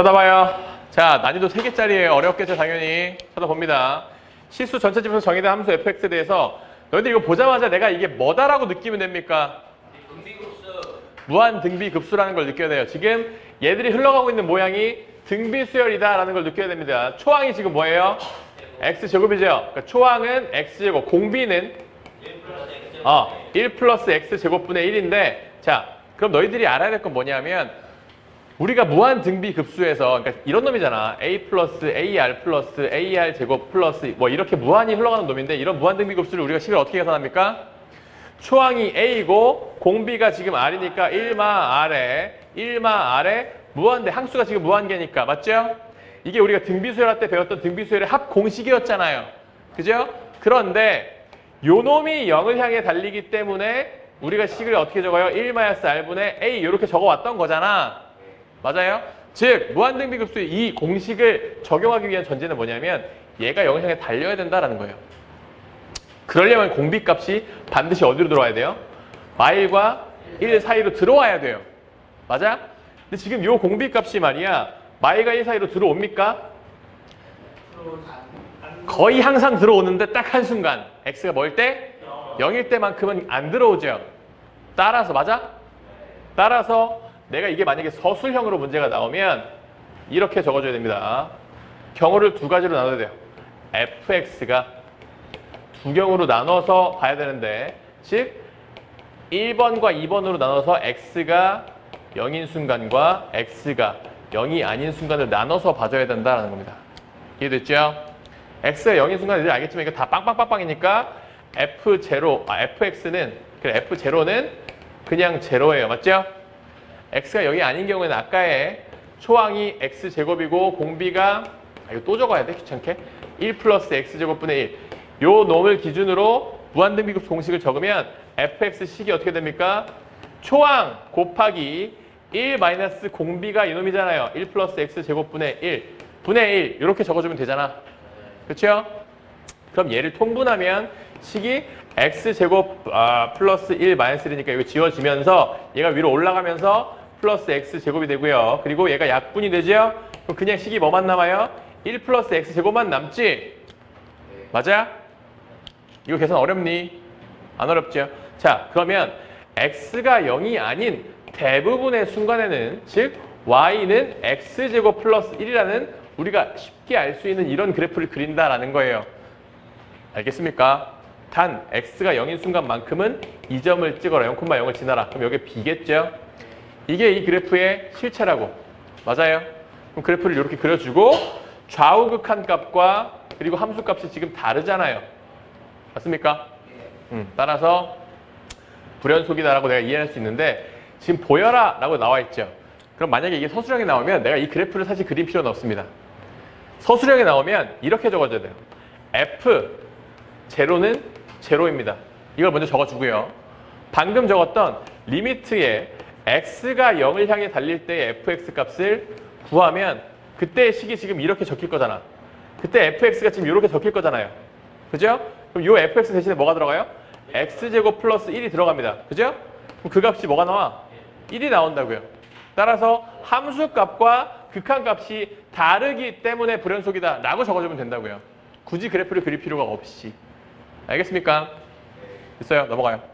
쳐다봐요. 자, 난이도 3개짜리예요. 어렵겠죠, 당연히. 쳐다봅니다. 실수 전체 집에서 정의된 함수 fx에 대해서 너희들 이거 보자마자 내가 이게 뭐다라고 느끼면 됩니까? 무한 등비 급수라는 걸 느껴야 돼요. 지금 얘들이 흘러가고 있는 모양이 등비 수열이다라는 걸 느껴야 됩니다. 초항이 지금 뭐예요? x 제곱이죠. 그러니까 초항은 x 제곱, 공비는 어, 1 플러스 x 제곱분의 1인데 자, 그럼 너희들이 알아야 될 건 뭐냐면 우리가 무한 등비 급수에서 그러니까 이런 놈이잖아. a 플러스 ar 플러스 ar 제곱 플러스 뭐 이렇게 무한히 흘러가는 놈인데 이런 무한 등비 급수를 우리가 식을 어떻게 계산합니까? 초항이 a이고 공비가 지금 r이니까 1마 r에 1마 r에 무한대 항수가 지금 무한계니까 맞죠? 이게 우리가 등비수열할 때 배웠던 등비수열의 합 공식이었잖아요. 그죠? 그런데 요 놈이 0을 향해 달리기 때문에 우리가 식을 어떻게 적어요? 1-r분의 a 이렇게 적어왔던 거잖아. 맞아요? 즉 무한등비급수의 이 공식을 적용하기 위한 전제는 뭐냐면 얘가 0을 향해 달려야 된다라는 거예요. 그러려면 공비값이 반드시 어디로 들어와야 돼요? 마일과 1 사이로 들어와야 돼요. 맞아? 근데 지금 요 공비값이 말이야 마일과 1 사이로 들어옵니까? 거의 항상 들어오는데 딱 한순간 x가 뭐일 때? 0일 때만큼은 안 들어오죠. 따라서 맞아? 따라서 내가 이게 만약에 서술형으로 문제가 나오면 이렇게 적어줘야 됩니다. 경우를 두 가지로 나눠야 돼요. fx가 두 경우로 나눠서 봐야 되는데 즉 1번과 2번으로 나눠서 x가 0인 순간과 x가 0이 아닌 순간을 나눠서 봐줘야 된다는 겁니다. 이해됐죠? x가 0인 순간은 알겠지만 이거 다 빵빵빵빵이니까 f0, 아, fx는 그래 f0는 그냥 제로예요. 맞죠? X가 0이 아닌 경우에는 아까의 초항이 x제곱이고 공비가 아, 이거 또 적어야 돼 귀찮게 1 플러스 x제곱분의 1 요 놈을 기준으로 무한등비급 공식을 적으면 fx식이 어떻게 됩니까? 초항 곱하기 1 마이너스 공비가 이놈이잖아요. 1 플러스 x제곱분의 1 분의 1 이렇게 적어주면 되잖아. 그렇죠? 그럼 얘를 통분하면 식이 x제곱 아, 플러스 1 마이너스 1이니까 이거 지워지면서 얘가 위로 올라가면서 플러스 x제곱이 되고요. 그리고 얘가 약분이 되죠? 그럼 그냥 식이 뭐만 남아요? 1 플러스 x제곱만 남지? 맞아? 이거 계산 어렵니? 안 어렵죠? 자, 그러면 x가 0이 아닌 대부분의 순간에는 즉 y는 x제곱 플러스 1이라는 우리가 쉽게 알 수 있는 이런 그래프를 그린다라는 거예요. 알겠습니까? 단 x가 0인 순간만큼은 이 점을 찍어라. 0,0을 지나라. 그럼 여기 b겠죠? 이게 이 그래프의 실체라고. 맞아요? 그럼 그래프를 이렇게 그려주고 좌우 극한 값과 그리고 함수 값이 지금 다르잖아요. 맞습니까? 음, 따라서 불연속이다라고 내가 이해할 수 있는데 지금 보여라 라고 나와 있죠. 그럼 만약에 이게 서술형에 나오면 내가 이 그래프를 사실 그릴 필요는 없습니다. 서술형에 나오면 이렇게 적어줘야 돼요. f 제로는 제로입니다. 이걸 먼저 적어주고요. 방금 적었던 리미트에 x가 0을 향해 달릴 때의 fx 값을 구하면 그때의 식이 지금 이렇게 적힐 거잖아. 그때 fx가 지금 이렇게 적힐 거잖아요. 그죠? 그럼 이 fx 대신에 뭐가 들어가요? x제곱 플러스 1이 들어갑니다. 그죠? 그럼 그 값이 뭐가 나와? 1이 나온다고요. 따라서 함수 값과 극한 값이 다르기 때문에 불연속이다 라고 적어주면 된다고요. 굳이 그래프를 그릴 필요가 없이. 알겠습니까? 됐어요. 넘어가요.